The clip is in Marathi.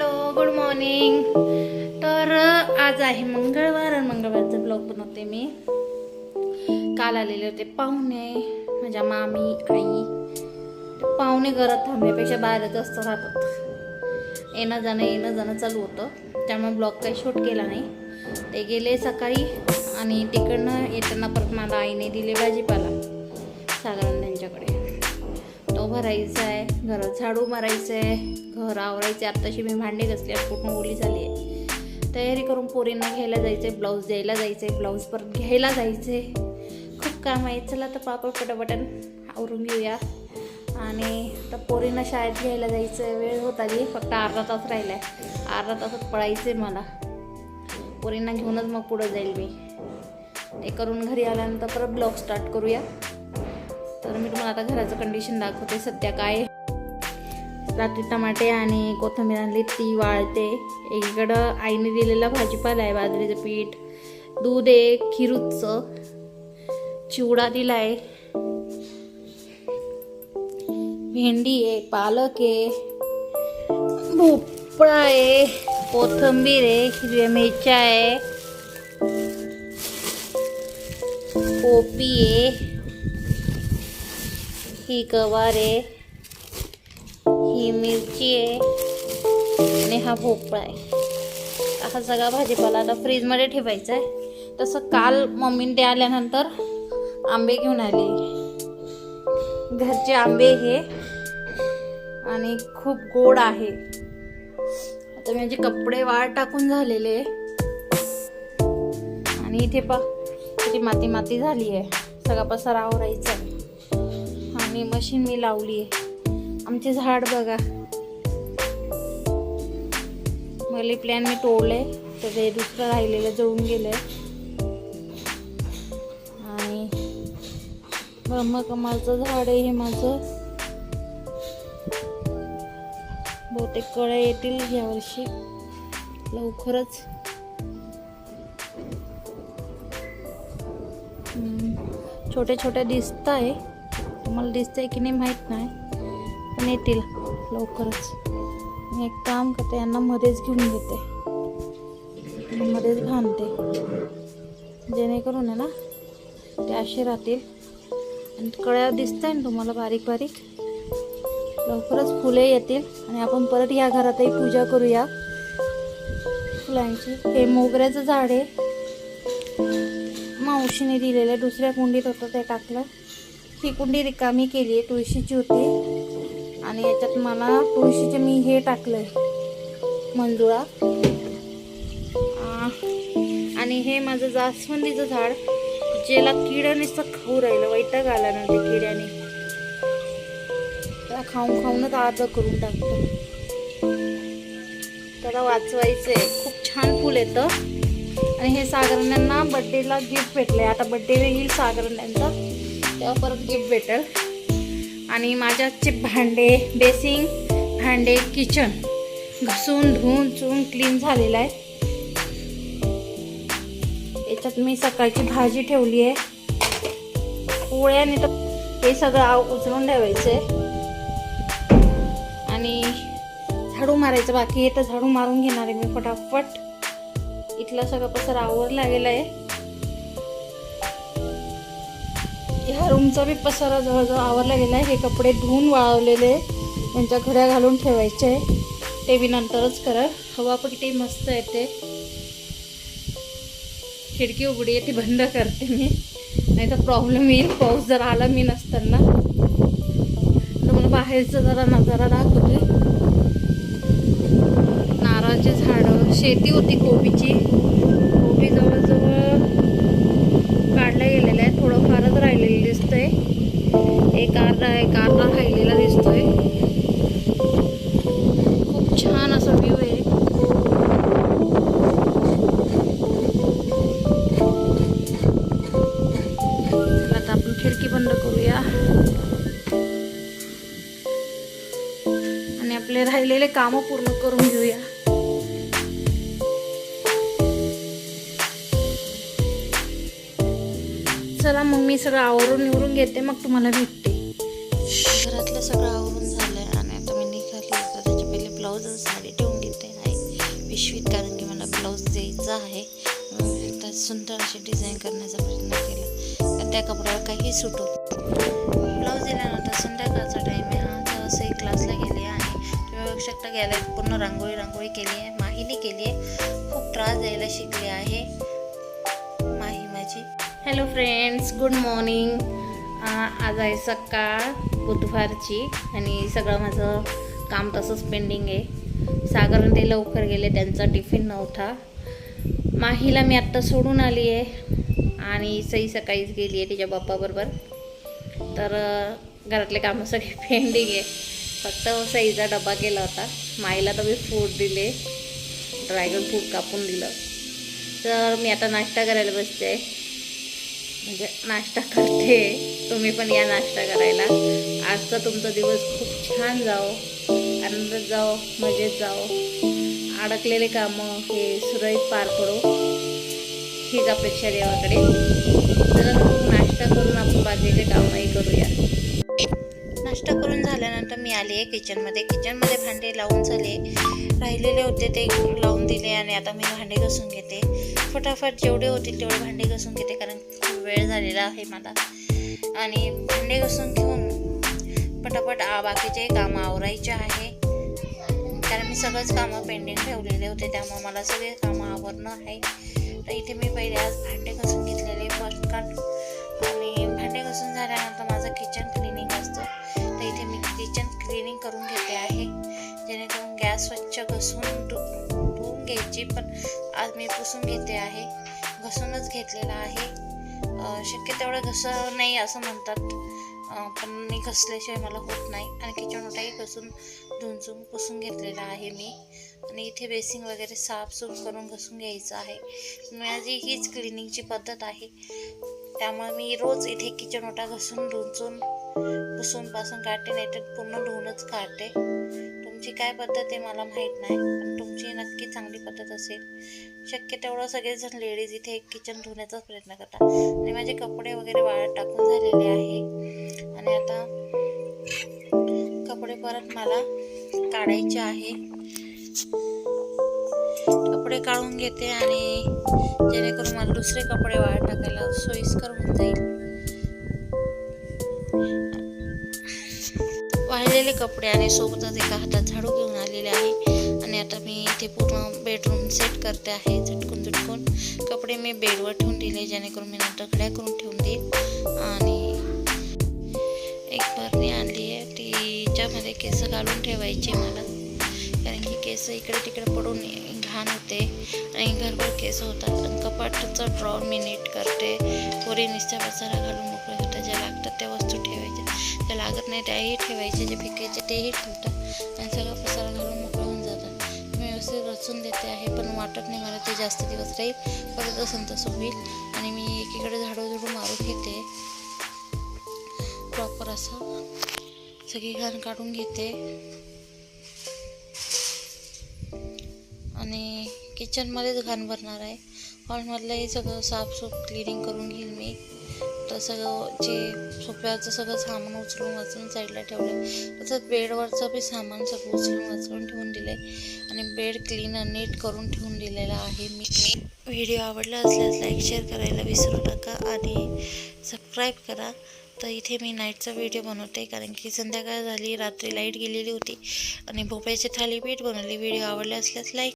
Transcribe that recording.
हॅलो गुड मॉर्निंग तर आज आहे मंगळवार आणि मंगळवारचा ब्लॉग बनवते मी. काल आलेले होते पाहुणे माझ्या मामी आई. पाहुणे घरात थांबण्यापेक्षा बाहेर जास्त राहतात. येणं जाणं येणं जाणं चालू होतं. त्यामुळे ब्लॉग काही शूट केला नाही. ते गेले सकाळी आणि तिकडनं येताना परत मला आईने दिले भाजीपाला. साधारण त्यांच्याकडे. भरायचं आहे घरात झाडू मारायचं आहे घर आवरायचे आत्ताशी मी भांडे घासले आहे पूर्ण ओली झाली आहे. तयारी करून पोरींना घ्यायला जायचं आहे ब्लाऊज द्यायला जायचं आहे ब्लाऊज परत घ्यायला जायचं आहे खूप काम आहे. चला तर पापड पटापटन आवरून घेऊया. आणि तर पोरींना शाळेत घ्यायला जायचं आहे वेळ होत आली फक्त अर्धा तास राहिला आहे अर्धा तासात पळायचं आहे मला. पोरींना घेऊनच मग पुढं जाईल मी. ते करून घरी आल्यानंतर परत ब्लॉग स्टार्ट करूया. तर मी तुम्हाला आता घराचं कंडिशन दाखवते. सध्या काय रात्री टमाटे आणि कोथिंबीर आणली ती वाळते. एकीकडं आईने दिलेला भाजीपाला आहे बाजरीचं पीठ दूध आहे खिरूचं चिवडा दिलाय. भेंडी आहे पालक आहे. भोपळा आहे कोथिंबीर आहे हिरव्या मिरच्या आहे. कोपी आहे. ही गवार आहे ही मिरची आहे आणि हा भोपळा आहे. हा सगळा भाजीपाला आता फ्रीजमध्ये ठेवायचा आहे. तसं काल मम्मीने ते आल्यानंतर आंबे घेऊन आले. घरचे आंबे हे आणि खूप गोड आहे. आता माझे कपडे वाळ टाकून झालेले. आणि इथे पा माती माती झाली आहे. सगळा पसारा आवरायचा आहे. आणि मशीन मी लावली आहे. आमचे झाड बघा. मली प्लॅन मी तोडले तर ते दुसरं राहिलेलं जळून गेलंय. आणि ब्रह्मकमालचं झाड आहे हे माझं. बहुतेक कळ्या येतील यावर्षी लवकरच. छोटे छोटे दिसत आहे तुम्हाला दिसतंय की नाही माहीत नाही पण येतील लवकरच. मी एक काम करते यांना मध्येच घेऊन घेते. मध्येच बांधते जेणेकरून आहे ना ते असे राहतील. आणि कळ्या दिसत आहे ना तुम्हाला बारीक बारीक? लवकरच फुले येतील. आणि आपण परत या घरातही पूजा करूया. फुलांची. हे मोगऱ्याचं झाड आहे. मावशीने दिलेलं दुसऱ्या कुंडीत होतं ते टाकलं. ही कुंडी रिकामी केली आहे तुळशीची होती. आणि याच्यात मला तुळशीचे मी हे टाकलंय मंजुळा. आणि हे माझं जास्वंदीचं झाड ज्याला किड्याने खाऊ राहिलं वैताग आला ना ते किड्याने. त्याला खाऊन खाऊनच अर्ध करून टाकतो. त्याला वाचवायचंय. खूप छान फुल येतं. आणि हे सागरण्यांना बड्डेला गिफ्ट भेटले आता बड्डे येईल सागरण्यांचा. तेव्हा परत गिफ्ट भेटेल. आणि माझ्याचे भांडे बेसिंग भांडे किचन घसून धुवून चुवून क्लीन झालेलं आहे. याच्यात मी सकाळची भाजी ठेवली आहे. पोळ्याने तर हे सगळं आव उचलून ठेवायचं. आहे आणि झाडू मारायचं बाकी आहे तर झाडू मारून घेणार आहे मी फटाफट. इथला सगळं पसर आवर गेला आहे. ह्या रूमचा बी पसारा जवळजवळ आवरला गेला आहे. हे कपडे धुवून वाळवलेले त्यांच्या घड्या घालून ठेवायचे ते बी नंतरच करा. हवा पण किती मस्त येते खिडकी उघडी आहे ती बंद करते मी. नाही तर प्रॉब्लेम येईल. पाऊस जर आला मी नसताना. तर मला बाहेरचा जरा नजारा दाखवते. नारळाचे झाडं शेती होती कोबीची. कामं पूर्ण करून घेऊया. चला मग मी सगळं आवरून निवरून घेते मग तुम्हाला भेटते. घरातलं सगळं आवरून झालंय आणि आता मी निघाली. तर पहिले ब्लाऊज साडी ठेवून घेते. आहे पिशवीत कारण की मला ब्लाऊज द्यायचा आहे. त्यात सुंदर अशी डिझाईन करण्याचा प्रयत्न केला. त्या कपड्यावर काही सुटू. ब्लाऊज दिल्यानंतर संध्याकाळचा टाईम आहे. शकता गेल्या पूर्ण रांगोळी रांगोळी केली आहे. माहीने केली आहे. खूप त्रास द्यायला शिकली आहे. माही माझी हॅलो फ्रेंड्स गुड मॉर्निंग आज आहे सकाळ बुधवारची आणि सगळं माझं काम तसंच पेंडिंग आहे. सागर ते लवकर गेले. त्यांचा टिफिन नव्हता. माहीला मी आत्ता सोडून आली आहे. आणि सई सकाळीच गेली आहे तिच्या बाप्पाबरोबर तर घरातले कामं सगळे पेंडिंग आहे. फक्त सईचा डबा केला होता. माईला तर मी फूड दिले. ड्रॅगन फ्रूट कापून दिलं. तर मी आता नाश्ता करायला बसते. म्हणजे नाश्ता करते. तुम्ही पण या नाश्ता करायला. आजचा तुमचा दिवस खूप छान जाओ. आनंदात जाओ. मजेत जाओ. अडकलेले कामं हे सुरळीत पार पडो. हीच अपेक्षा देवाकडे. तर नाश्ता करून आपण बाकीचे कामही करूया. नाश्ता करून झाल्यानंतर मी आली आहे किचनमध्ये किचनमध्ये भांडे लावून झाले. राहिलेले होते ते लावून दिले आणि आता मी भांडे घासून घेते. फटाफट जेवढे होतील तेवढे भांडे घासून घेते कारण खूप वेळ झालेला आहे मला. आणि भांडे घासून घेऊन पटापट आ बाकीचे कामं आवरायचे आहे. कारण मी सगळंच कामं पेंडिंग ठेवलेले होते त्यामुळे मला सगळे कामं आवरणं आहे. तर इथे मी पहिले आज भांडे घासून घेतलेले पटकन आणि भांडे घासून झाल्यानंतर माझं किचन क्लिनिंग किचन क्लिनिंग करून घेते आहे. जेणेकरून गॅस स्वच्छ घसून धु- धुवून घ्यायची पण आज मी पुसून घेते आहे. घसूनच घेतलेला आहे. शक्य तेवढं घसं नाही असं म्हणतात. पण मी घसल्याशिवाय मला होत नाही. आणि किचन ओटाही घसून धुंचून पुसून घेतलेला आहे मी. आणि इथे बेसिंग वगैरे साफसूफ करून घसून घ्यायचं आहे. माझी हीच क्लिनिंगची पद्धत आहे. त्यामुळे मी रोज इथे किचन ओटा घसून धुंचून पुसून पासून काढते नाही तर पूर्ण धुवूनच काढते तुमची काय पद्धत आहे मला माहीत नाही पण तुमची नक्की चांगली पद्धत असेल. शक्य तेवढं सगळेजण लेडीज इथे किचन धुण्याचाच प्रयत्न करतात. आणि माझे कपडे वगैरे वाळत टाकून झालेले आहे. आणि आता कपडे परत मला काढायचे आहे. कपडे काढून घेते आणि जेणेकरून मला दुसरे कपडे वाळत टाकायला सोयीस्कर होऊन जाईल. वाळलेले कपडे आणि सोबतच एका हातात झाडू घेऊन आलेले आहे. आणि आता मी इथे पूर्ण बेडरूम सेट करते आहे. झटकून झटकून. कपडे मी बेडवर ठेवून दिले जेणेकरून मी नंतर खड्या करून ठेवून देईल आणि एक बरणी आणली आहे. तिच्यामध्ये केस घालून ठेवायचे मला. कारण की केस इकडे तिकडे पडून घाण होते. आणि घरभर केस होतात. आणि कपाटाचं ड्रॉ मी नीट करते. पुरी नुसत्या पसारा घालून मोकळे होतात ज्या लागतात त्या वस्तू लागत नाही त्याही ठेवायचे जे फेकायचे तेही ठेवतात. आणि सगळं पसारा घालून मोकळं होऊन जातात. मी व्यवस्थित रचून देते आहे पण वाटत नाही मला ते जास्त दिवस राहील. परत असं तसं होईल आणि मी एकीकडे झाडू झुडू मारून घेते. प्रॉपर असं सगळी घाण काढून घेते. आणि किचनमध्येच घाण भरणार आहे. हॉलमधलंही सगळं साफसूफ क्लिनिंग करून घेईल मी. तर सगळं जे सोप्याचं सगळं सामान उचलून वाचून साईडला ठेवलं तसंच बेडवरचं बी सामान सगळं उचलून वाचून ठेवून दिलं आहे आणि बेड क्लीन आणि नीट करून ठेवून दिलेला आहे मी. व्हिडिओ आवडला असल्यास लाईक शेअर करायला विसरू नका आणि सबस्क्राईब करा. तर इथे मी नाईटचा व्हिडिओ बनवते कारण की संध्याकाळ झाली रात्री लाइट गेलेली होती आणि भोपळ्याची थालीपीठ बनवली. व्हिडिओ आवडला असल्यास लाईक